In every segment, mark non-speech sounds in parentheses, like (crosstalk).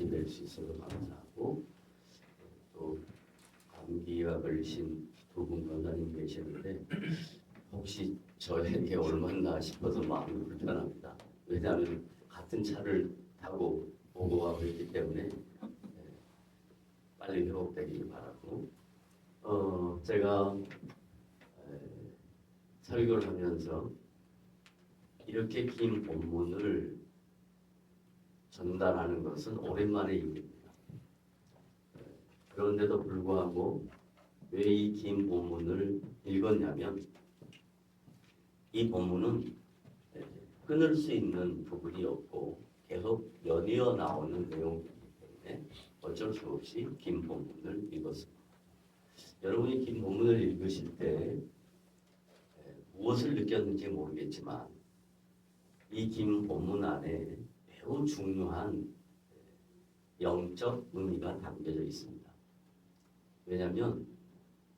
다시 뵐수 있어서 감사하고 또 감기가 걸리신 두분 권사님 계시는데 혹시 저에게 얼마나 싶어서 마음이 불편합니다. 왜냐하면 같은 차를 타고 오고 가고 있기 때문에 예, 빨리 회복되길 바라고 어 제가 에, 설교를 하면서 이렇게 긴 본문을 전달하는 것은 오랜만의 일입니다. 에, 그런데도 불구하고 왜 이 긴 본문을 읽었냐면 이 본문은 에, 끊을 수 있는 부분이 없고 계속 연이어 나오는 내용이기 때문에 어쩔 수 없이 긴 본문을 읽었습니다. 여러분이 긴 본문을 읽으실 때 에, 무엇을 느꼈는지 모르겠지만 이 긴 본문 안에 매우 중요한 에, 영적 의미가 담겨져 있습니다. 왜냐하면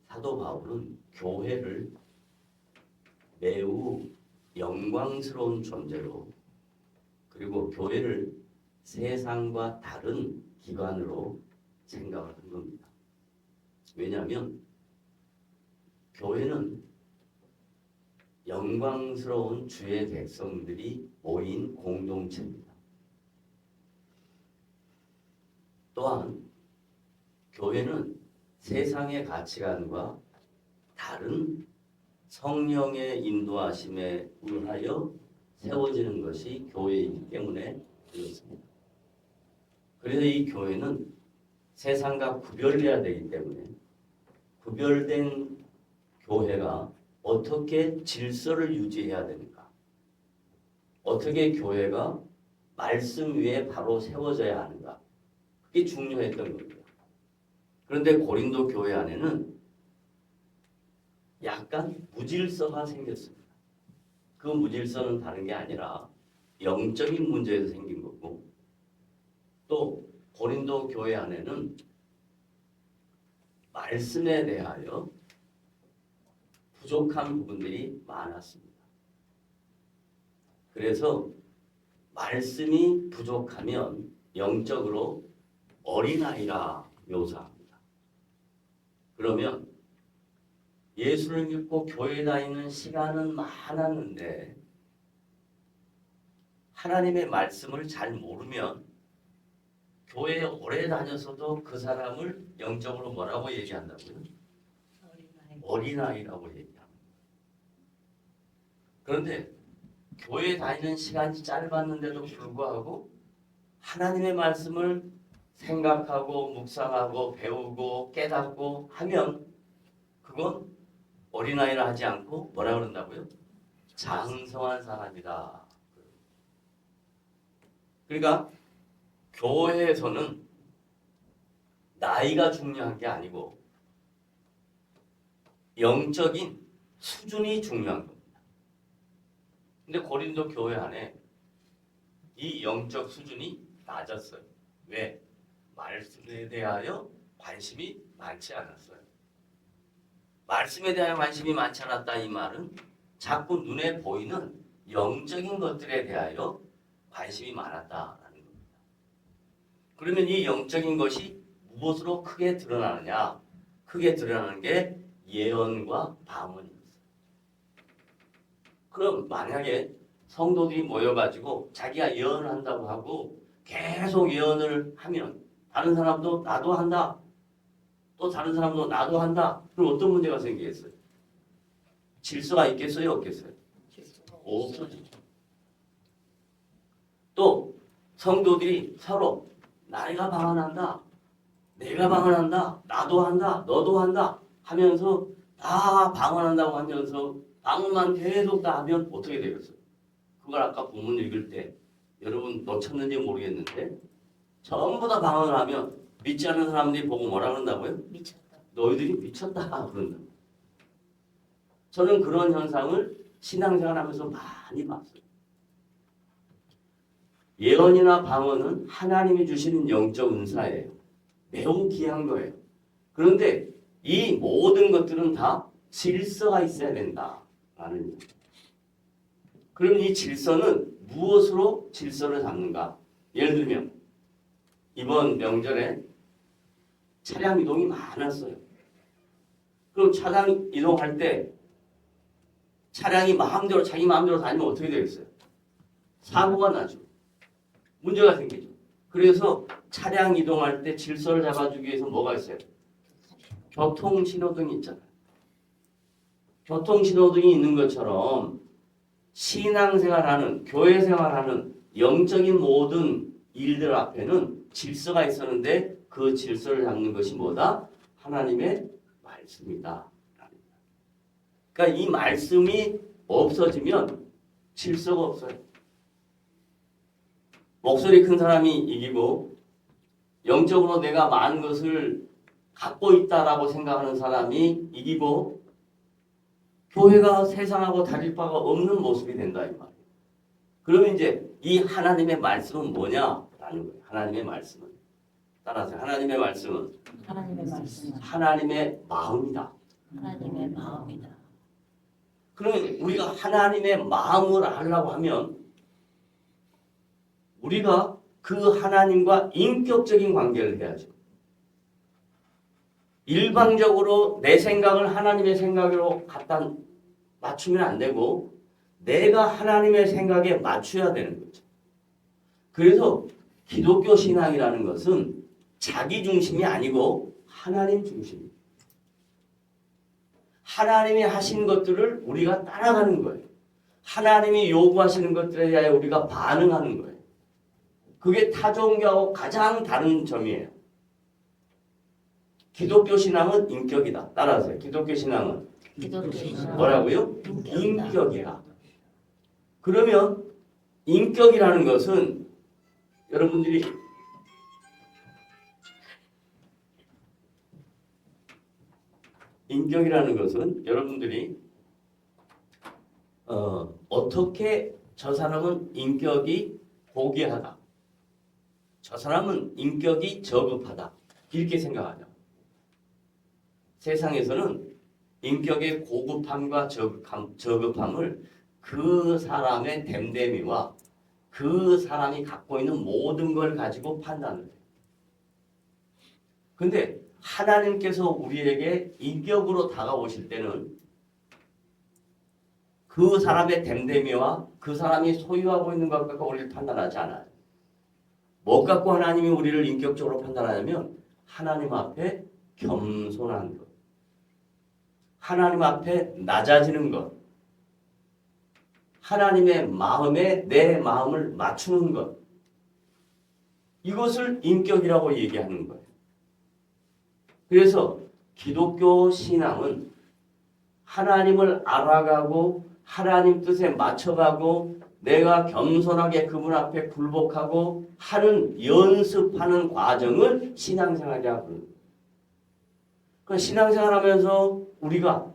사도 바울은 교회를 매우 영광스러운 존재로 그리고 교회를 세상과 다른 기관으로 생각을 한 겁니다. 왜냐하면 교회는 영광스러운 주의 백성들이 모인 공동체입니다. 또한 교회는 세상의 가치관과 다른 성령의 인도하심에 의하여 세워지는 것이 교회이기 때문에 그렇습니다. 그래서 이 교회는 세상과 구별돼야 되기 때문에 구별된 교회가 어떻게 질서를 유지해야 되는가? 어떻게 교회가 말씀 위에 바로 세워져야 하는가? 그게 중요했던 겁니다. 그런데 고린도 교회 안에는 약간 무질서가 생겼습니다. 그 무질서는 다른 게 아니라 영적인 문제에서 생긴 거고 또 고린도 교회 안에는 말씀에 대하여 부족한 부분들이 많았습니다. 그래서 말씀이 부족하면 영적으로 어린아이라 묘사합니다. 그러면 예수를 믿고 교회 다니는 시간은 많았는데 하나님의 말씀을 잘 모르면 교회에 오래 다녀서도 그 사람을 영적으로 뭐라고 얘기한다고요? 어린아이 라고 얘기합니다. 그런데 교회 다니는 시간이 짧았는데도 불구하고 하나님의 말씀을 생각하고 묵상하고 배우고 깨닫고 하면 그건 어린아이라 하지 않고 뭐라 그런다고요? 장성한 사람이다. 그러니까 교회에서는 나이가 중요한 게 아니고 영적인 수준이 중요한 겁니다. 근데 고린도 교회 안에 이 영적 수준이 낮았어요. 왜? 말씀에 대하여 관심이 많지 않았어요. 말씀에 대한 관심이 많지 않았다 이 말은 자꾸 눈에 보이는 영적인 것들에 대하여 관심이 많았다라는 겁니다. 그러면 이 영적인 것이 무엇으로 크게 드러나느냐? 크게 드러나는 게 예언과 방언입니다. 그럼 만약에 성도들이 모여가지고 자기가 예언을 한다고 하고 계속 예언을 하면 다른 사람도 나도 한다. 또 다른 사람도 나도 한다. 그럼 어떤 문제가 생기겠어요? 질서가 있겠어요? 없겠어요? 없어지죠. 또 성도들이 서로 나이가 방언한다. 내가 방언한다. 나도 한다. 너도 한다. 하면서 다 방언한다고 하면서 방언만 계속 다 하면 어떻게 되겠어요? 그걸 아까 본문 읽을 때 여러분 놓쳤는지 모르겠는데 전부 다 방언을 하면 믿지 않는 사람들이 보고 뭐라 그런다고요? 미쳤다. 너희들이 미쳤다 그런다. 저는 그런 현상을 신앙생활 하면서 많이 봤어요. 예언이나 방언은 하나님이 주시는 영적 은사예요. 매우 귀한 거예요. 그런데 이 모든 것들은 다 질서가 있어야 된다 라는 그럼 이 질서는 무엇으로 질서를 잡는가? 예를 들면 이번 명절에 차량 이동이 많았어요. 그럼 차량 이동할 때 차량이 마음대로 자기 마음대로 다니면 어떻게 되겠어요? 사고가 나죠. 문제가 생기죠. 그래서 차량 이동할 때 질서를 잡아주기 위해서 뭐가 있어요? 교통 신호등이 있잖아요. 교통 신호등이 있는 것처럼 신앙생활하는 교회 생활하는 영적인 모든 일들 앞에는 질서가 있었는데 그 질서를 잡는 것이 뭐다? 하나님의 말씀이다. 그러니까 이 말씀이 없어지면 질서가 없어요. 목소리 큰 사람이 이기고 영적으로 내가 많은 것을 갖고 있다라고 생각하는 사람이 이기고 교회가 세상하고 다를 바가 없는 모습이 된다 이 말이에요. 그러면 이제 이 하나님의 말씀은 뭐냐 라는 거예요. 하나님의 말씀은 따라서 하나님의 말씀은 하나님의 말씀은 하나님의 마음이다. 하나님의 마음이다. 그러면 우리가 하나님의 마음을 알려고 하면 우리가 그 하나님과 인격적인 관계를 해야죠. 일방적으로 내 생각을 하나님의 생각으로 갖다 맞추면 안 되고 내가 하나님의 생각에 맞춰야 되는 거죠. 그래서 기독교 신앙이라는 것은 자기 중심이 아니고 하나님 중심이에요. 하나님이 하신 것들을 우리가 따라가는 거예요. 하나님이 요구하시는 것들에 대하여 우리가 반응하는 거예요. 그게 타종교하고 가장 다른 점이에요. 기독교 신앙은 인격이다. 따라하세요. 기독교 신앙은 기독교 신앙은 뭐라고요? 인격이다. 인격이라. 그러면 인격이라는 것은 여러분들이 인격이라는 것은 여러분들이 어, 어떻게 저 사람은 인격이 고귀하다. 저 사람은 인격이 저급하다. 이렇게 생각하죠. 세상에서는 인격의 고급함과 저급함, 저급함을 그 사람의 됨됨이와 그 사람이 갖고 있는 모든 걸 가지고 판단을 해요. 근데 하나님께서 우리에게 인격으로 다가오실 때는 그 사람의 됨됨이와 그 사람이 소유하고 있는 것 갖고 우리를 판단하지 않아요. 뭐 갖고 하나님이 우리를 인격적으로 판단하냐면 하나님 앞에 겸손한 것. 하나님 앞에 낮아지는 것. 하나님의 마음에 내 마음을 맞추는 것. 이것을 인격이라고 얘기하는 거예요. 그래서 기독교 신앙은 하나님을 알아가고 하나님 뜻에 맞춰가고 내가 겸손하게 그분 앞에 굴복하고 하는 연습하는 과정을 신앙생활이라고 부릅니다. 그 신앙생활하면서 우리가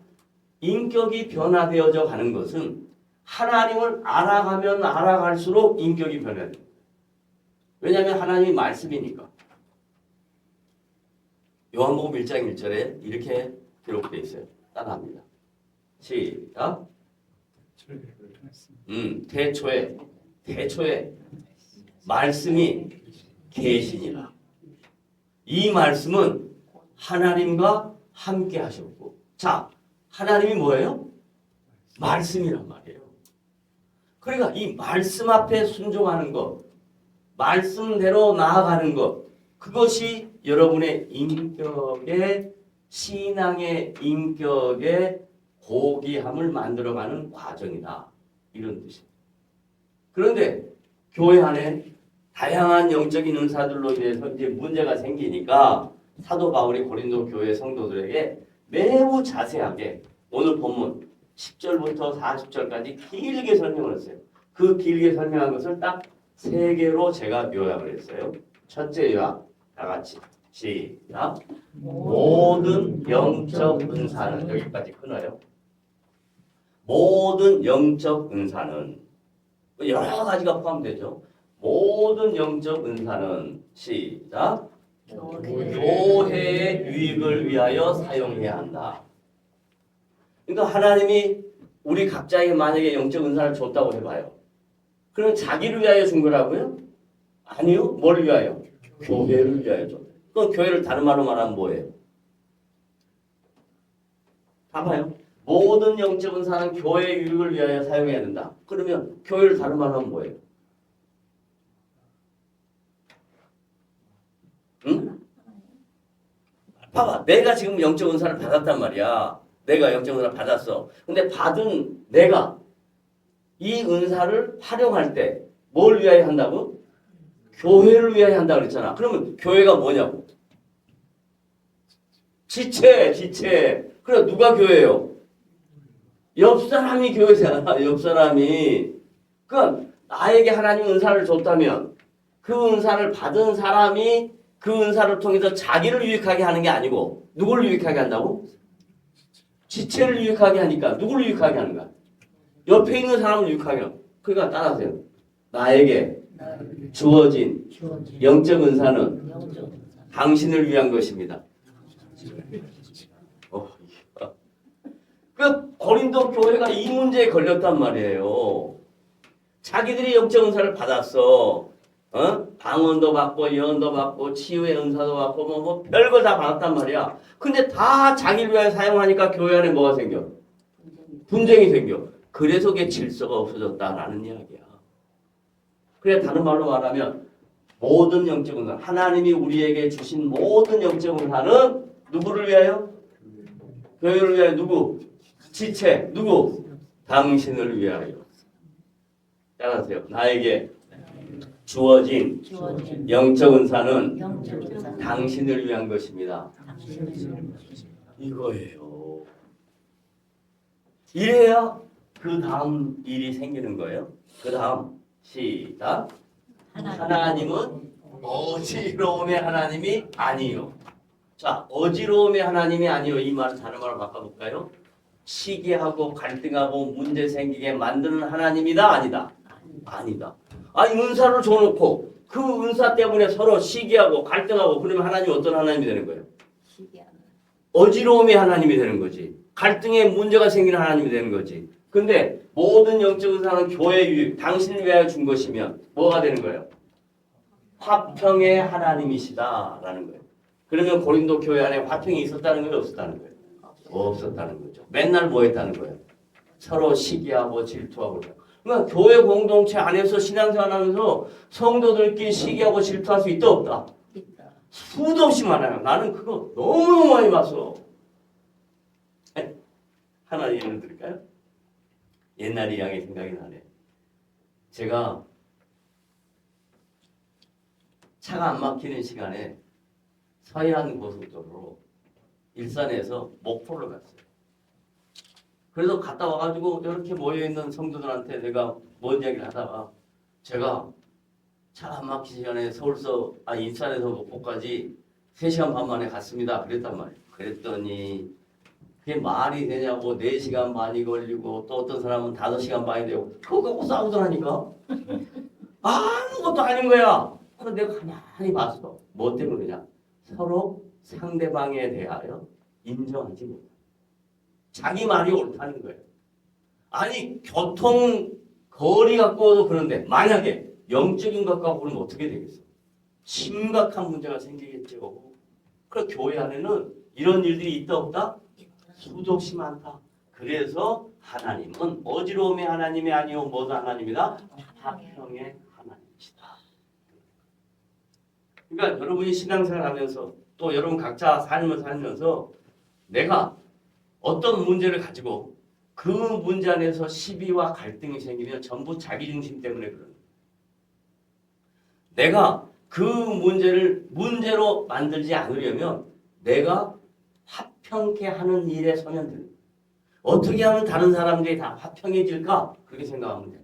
인격이 변화되어져 가는 것은 하나님을 알아가면 알아갈수록 인격이 변해요. 왜냐하면 하나님이 말씀이니까. 요한복음 1장 1절에 이렇게 기록되어 있어요. 따라합니다. 시작. 음, 태초에 태초에 말씀이 계시니라. 이 말씀은 하나님과 함께 하셨고. 자, 하나님이 뭐예요? 말씀이란 말이에요. 그러니까 이 말씀 앞에 순종하는 것, 말씀대로 나아가는 것, 그것이 여러분의 인격의 신앙의 인격의 고귀함을 만들어가는 과정이다. 이런 뜻입니다. 그런데 교회 안에 다양한 영적인 은사들로 인해서 이제 문제가 생기니까 사도 바울이 고린도 교회 성도들에게 매우 자세하게 오늘 본문 10절부터 40절까지 길게 설명을 했어요. 그 길게 설명한 것을 딱 세 개로 제가 요약을 했어요. 첫째 요약 다 같이 시작. 모든 영적 은사는 여기까지 끊어요. 모든 영적 은사는 여러 가지가 포함되죠. 모든 영적 은사는 시작. 교회의 유익을 위하여 사용해야 한다. 그러니까 하나님이 우리 각자에게 만약에 영적 은사를 줬다고 해봐요. 그럼 자기를 위하여 준 거라고요? 아니요. 뭘 위하여? 교회를 위하여 줬다. 그럼 교회를 다른 말로 말하면 뭐예요? 봐봐요. 모든 영적 은사는 교회 유익을 위하여 사용해야 된다. 그러면 교회를 다른 말로 하면 뭐예요? 응? 봐봐. 내가 지금 영적 은사를 받았단 말이야. 내가 영적 은사를 받았어. 근데 받은 내가 이 은사를 활용할 때 뭘 위하여 한다고? 교회를 위하여 한다 그랬잖아. 그러면 교회가 뭐냐고? 지체, 지체. 그래 누가 교회예요? 옆 사람이 교회잖아. 옆 사람이. 그러니까 나에게 하나님 은사를 줬다면 그 은사를 받은 사람이 그 은사를 통해서 자기를 유익하게 하는 게 아니고 누구를 유익하게 한다고? 지체를 유익하게 하니까 누구를 유익하게 하는가? 옆에 있는 사람을 유익하게 하고. 그러니까 따라하세요. 나에게 주어진 영적 은사는 당신을 위한 것입니다. 어. 그 고린도 교회가 이 문제에 걸렸단 말이에요. 자기들이 영적 은사를 받았어. 어? 방언도 받고 예언도 받고 치유의 은사도 받고 뭐, 뭐 별걸 다 받았단 말이야. 근데 다 자기를 위하여 사용하니까 교회 안에 뭐가 생겨? 분쟁이 생겨. 그래서 그게 질서가 없어졌다라는 이야기야. 그래 다른 말로 말하면 모든 영적 은사 하나님이 우리에게 주신 모든 영적 은사는 누구를 위하여? 교회를 위하여 누구? 지체 누구? 당신을 위하여. 따라하세요. 나에게 주어진 주어진 영적 은사는 영적 은사 당신을 위한 것입니다. 당신을 위한 것이다. 이거예요. 이래야 그 다음 일이 생기는 거예요. 그 다음 시작. 하나님은 어지러움의 하나님이 아니요. 자, 어지러움의 하나님이 아니요. 이 말을 다른 말로 바꿔볼까요? 시기하고 갈등하고 문제 생기게 만드는 하나님이다 아니다. 아니다. 아니 은사를 줘놓고 그 은사 때문에 서로 시기하고 갈등하고 그러면 하나님 어떤 하나님이 되는 거예요? 시기하는 어지러움의 하나님이 되는 거지. 갈등에 문제가 생기는 하나님이 되는 거지. 근데 모든 영적 은사는 교회 유익, 당신을 위하여 준 것이면 뭐가 되는 거예요? 화평의 하나님이시다라는 거예요. 그러면 고린도 교회 안에 화평이 있었다는 거예요, 없었다는 거예요? 없었다는 거죠. 맨날 뭐 했다는 거예요? 서로 시기하고 질투하고 그러니까 교회 공동체 안에서 신앙생활 하면서 성도들끼리 시기하고 질투할 수 있다 없다? 있다. 수도 없이 많아요. 나는 그거 너무 많이 봤어. 에? 하나 예를 들까요? 옛날 이야기 생각이 나네. 제가 차가 안 막히는 시간에 서해안 고속도로로 일산에서 목포를 갔어요. 그래서 갔다 와가지고 이렇게 모여있는 성도들한테 내가 뭔 이야기를 하다가 제가 차가 안 막히기 전에 서울서 아 인천에서 목포까지 3시간 반 만에 갔습니다. 그랬단 말이에요. 그랬더니 그게 말이 되냐고 4시간 반이 걸리고 또 어떤 사람은 5시간 반이 되고 그거 갖고 싸우더라니까. (laughs) 아무것도 아닌 거야. 그래서 내가 가만히 봤어. 뭐 때문이냐? 서로 상대방에 대하여 인정하지 못해. 자기 말이 옳다는 거예요. 아니 교통 거리 갖고도 그런데 만약에 영적인 것 갖고 그러면 어떻게 되겠어? 심각한 문제가 생기겠죠. 그래 교회 안에는 이런 일들이 있다 없다? 수도 없이 많다. 그래서 하나님은 어지러움의 하나님이 아니요 뭐도 하나님이다? 화평의 하나님이시다. 그러니까 여러분이 신앙생활 하면서 또 여러분 각자 삶을 살면서 내가 어떤 문제를 가지고 그 문제 안에서 시비와 갈등이 생기면 전부 자기 중심 때문에 그러는 거예요. 내가 그 문제를 문제로 만들지 않으려면 내가 화평케 하는 일에 서면 돼요. 어떻게 하면 다른 사람들이 다 화평해질까? 그렇게 생각하면 돼요.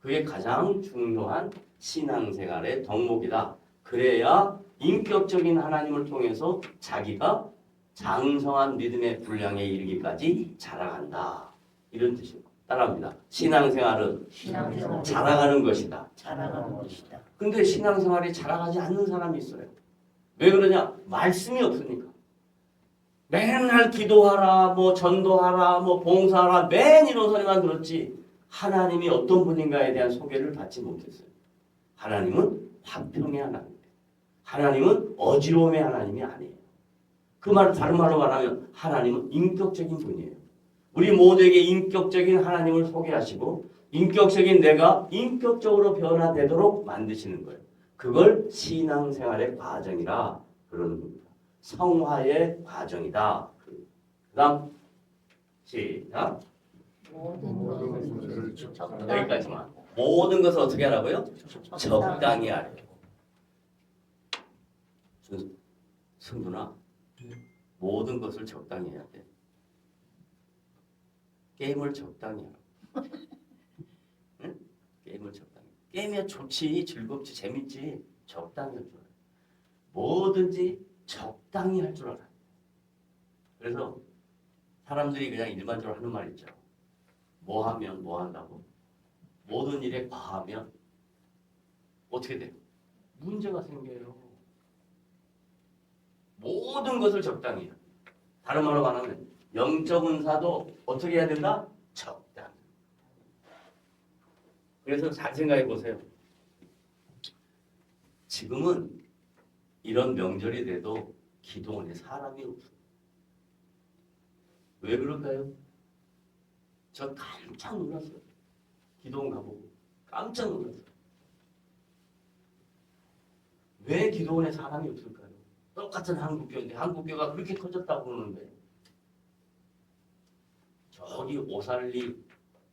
그게 가장 중요한 신앙생활의 덕목이다. 그래야 인격적인 하나님을 통해서 자기가 장성한 믿음의 분량에 이르기까지 자라간다. 이런 뜻입니다. 따라합니다. 신앙생활은 신앙생활 자라가는 것이다. 자라가는 것이다. 근데 신앙생활이 자라가지 않는 사람이 있어요. 왜 그러냐? 말씀이 없으니까. 맨날 기도하라, 뭐 전도하라, 뭐 봉사하라, 맨 이런 소리만 들었지. 하나님이 어떤 분인가에 대한 소개를 받지 못했어요. 하나님은 화평의 하나님. 하나님은 어지러움의 하나님이 아니에요. 그말 다른 말로 말하면 하나님은 인격적인 분이에요. 우리 모두에게 인격적인 하나님을 소개하시고 인격적인 내가 인격적으로 변화되도록 만드시는 거예요. 그걸 신앙생활의 과정이라 그러는 겁니다. 성화의 과정이다. 그 다음 시작 모든 것을 적당히 여기까지만. 모든 것을 어떻게 하라고요? 적당히 하래. 준- 승준아, 모든 것을 적당히 해야 돼. 게임을 적당히 하라. (laughs) 응? 게임을 적당히. 게임이 좋지, 즐겁지, 재밌지. 적당히 할 줄 알아. 뭐든지 적당히 할 줄 알아. 그래서 사람들이 그냥 일반적으로 하는 말 있죠. 뭐 하면 뭐 한다고. 모든 일에 과하면 어떻게 돼요? 문제가 생겨요. 모든 것을 적당히 해요. 다른 말로 말하면 영적 은사도 어떻게 해야 된다? 적당히. 그래서 잘 생각해 보세요. 지금은 이런 명절이 돼도 기도원에 사람이 없어요. 왜 그럴까요? 저 깜짝 놀랐어요. 기도원 가보고 깜짝 놀랐어요. 왜 기도원에 사람이 없을까요? 똑같은 한국교인데 한국교가 그렇게 커졌다고 그러는데 저기 오살리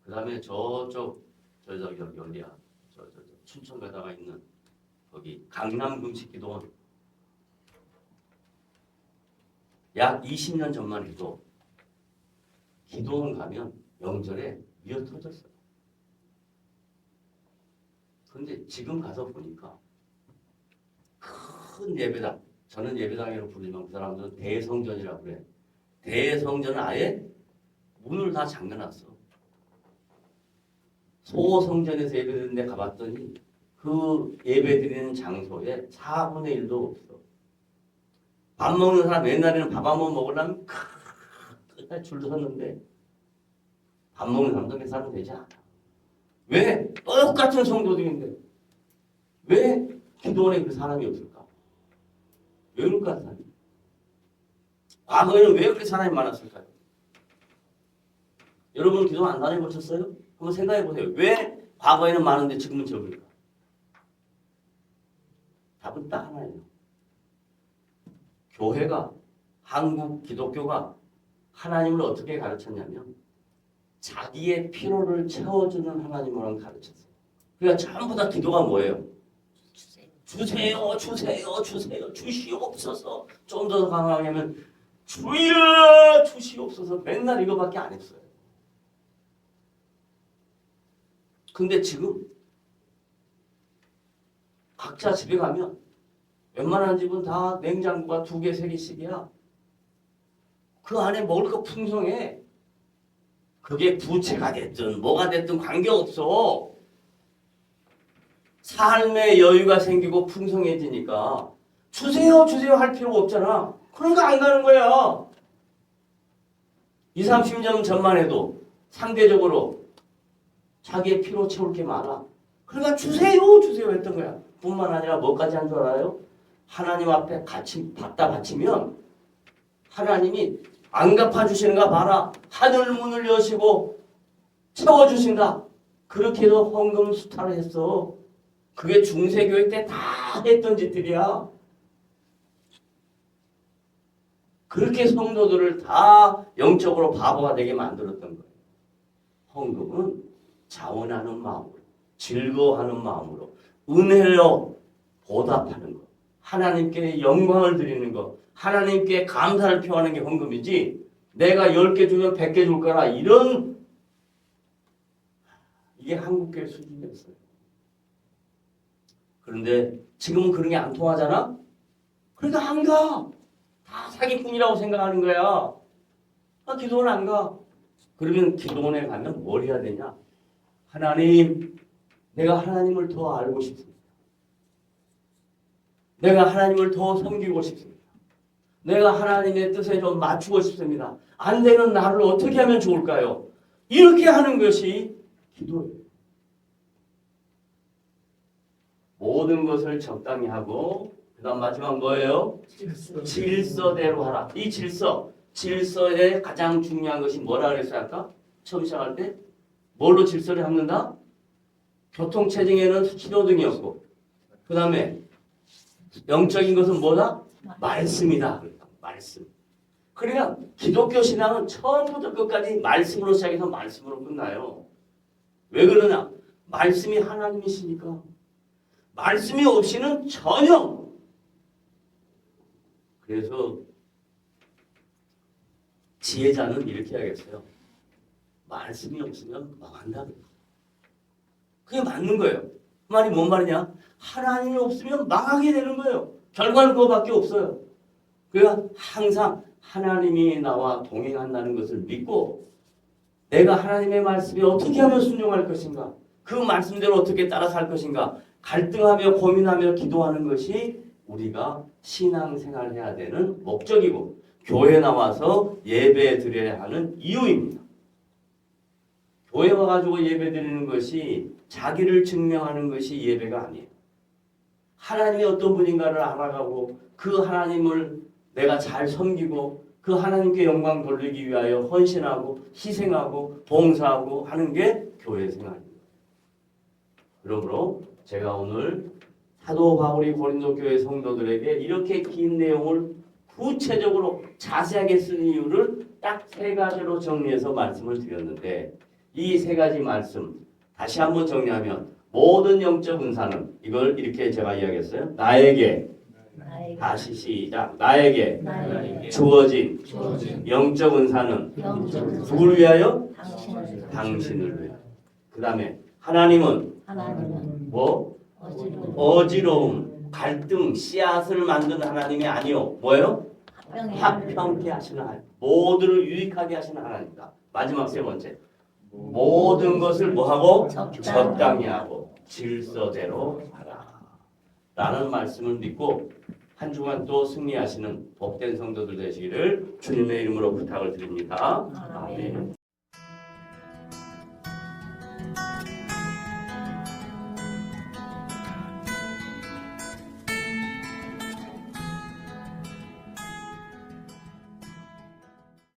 그 다음에 저쪽 저저 여기 어디야? 저 저 춘천 가다가 있는 거기 강남 금식 기도원. 약 20년 전만 해도 기도원 가면 명절에 미어 터졌어요. 그런데 지금 가서 보니까 큰 예배당, 저는 예배당이라고 부르지만 그 사람들은 대성전이라고 그래. 대성전은 아예 문을 다 잠겨놨어. 소성전에서 예배드리는 데 가봤더니 그 예배드리는 장소에 4분의 1도 없어. 밥 먹는 사람 옛날에는 밥 한 번 먹으려면 끝까지 줄 섰는데 밥 먹는 사람도 몇 사람 되지 않아. 왜? 똑같은 성도들인데 왜 기도원에 그 사람이 없을까? 왜 그럴까? 과거에는 왜 그렇게 사람이 많았을까요? 여러분 기도 안 다녀보셨어요? 한번 생각해 보세요. 왜 과거에는 많은데 지금은 적을까? 답은 딱 하나예요. 교회가 한국 기독교가 하나님을 어떻게 가르쳤냐면 자기의 피로를 채워주는 하나님으로 가르쳤어요. 그러니까 전부 다 기도가 뭐예요? 주세요. 주세요, 주세요, 주시옵소서. 좀 더 강하게 하면 주여 주시옵소서. 맨날 이거밖에 안 했어요. 근데 지금 각자 집에 가면 웬만한 집은 다 냉장고가 두 개, 세 개씩이야. 그 안에 먹을 거 풍성해. 그게 부채가 됐든 뭐가 됐든 관계없어. 삶의 여유가 생기고 풍성해지니까 주세요 주세요 할 필요가 없잖아. 그러니까 안 가는 거야. 2, 30년 전만 해도 상대적으로 자기의 피로 채울 게 많아. 그러니까 주세요 주세요 했던 거야. 뿐만 아니라 뭐까지 한 줄 알아요? 하나님 앞에 같이 받다 바치면 하나님이 안 갚아주시는가 봐라. 하늘 문을 여시고 채워주신다. 그렇게 해서 헌금 수탈을 했어. 그게 중세교회 때 다 했던 짓들이야. 그렇게 성도들을 다 영적으로 바보가 되게 만들었던 거예요. 헌금은 자원하는 마음으로, 즐거워하는 마음으로, 은혜로 보답하는 것, 하나님께 영광을 드리는 것, 하나님께 감사를 표하는 게 헌금이지, 내가 10개 주면 100개 줄 거라, 이런, 이게 한국교회 수준이었어요. 그런데 지금은 그런 게 안 통하잖아? 그러니까 안 가. 다 사기꾼이라고 생각하는 거야. 아, 기도원 안 가. 그러면 기도원에 가면 뭘 해야 되냐? 하나님, 내가 하나님을 더 알고 싶습니다. 내가 하나님을 더 섬기고 싶습니다. 내가 하나님의 뜻에 좀 맞추고 싶습니다. 안 되는 나를 어떻게 하면 좋을까요? 이렇게 하는 것이 기도예요. 모든 것을 적당히 하고 그다음 마지막 뭐예요? 질서대로 하라. 이 질서, 질서의 가장 중요한 것이 뭐라 그랬어요 아까? 처음 시작할 때? 뭘로 질서를 잡는다? 교통체증에는 신호등이었고 그 다음에 영적인 것은 뭐다? 말씀이다. 말씀. 그러니까 기독교 신앙은 처음부터 끝까지 말씀으로 시작해서 말씀으로 끝나요. 왜 그러냐? 말씀이 하나님이시니까. 말씀이 없이는 전혀. 그래서 지혜자는 이렇게 해야겠어요. 말씀이 없으면 망한다. 그게 맞는 거예요. 그 말이 뭔 말이냐? 하나님이 없으면 망하게 되는 거예요. 결과는 그거밖에 없어요. 그러니까 항상 하나님이 나와 동행한다는 것을 믿고 내가 하나님의 말씀에 어떻게 하면 순종할 것인가? 그 말씀대로 어떻게 따라 살 것인가? 갈등하며 고민하며 기도하는 것이 우리가 신앙생활 해야 되는 목적이고 교회 나와서 예배 드려야 하는 이유입니다. 교회 와가지고 예배 드리는 것이 자기를 증명하는 것이 예배가 아니에요. 하나님이 어떤 분인가를 알아가고 그 하나님을 내가 잘 섬기고 그 하나님께 영광 돌리기 위하여 헌신하고 희생하고 봉사하고 하는 게 교회 생활입니다. 그러므로 제가 오늘 사도 바울이 고린도 교회 성도들에게 이렇게 긴 내용을 구체적으로 자세하게 쓴 이유를 딱 세 가지로 정리해서 말씀을 드렸는데 이 세 가지 말씀 다시 한번 정리하면 모든 영적 은사는 이걸 이렇게 제가 이야기했어요. 나에게 다시 시작. 나에게 나에게 주어진 주어진 영적 은사는 영적 누구를 위하여? 당신을 당신을 위하여. 그 다음에 하나님은 하나님은 뭐? 어지러운 어지러움, 갈등, 씨앗을 만든 하나님이 아니요. 뭐예요? 합평케 하시는 하나님. 모두를 유익하게 하시는 하나님이다. 마지막 세 번째. 모든 것을 뭐하고? 적당히 적당히 하고 질서대로 하라. 라는 말씀을 믿고 한 주간 또 승리하시는 복된 성도들 되시기를 주님의 이름으로 부탁을 드립니다. 아멘.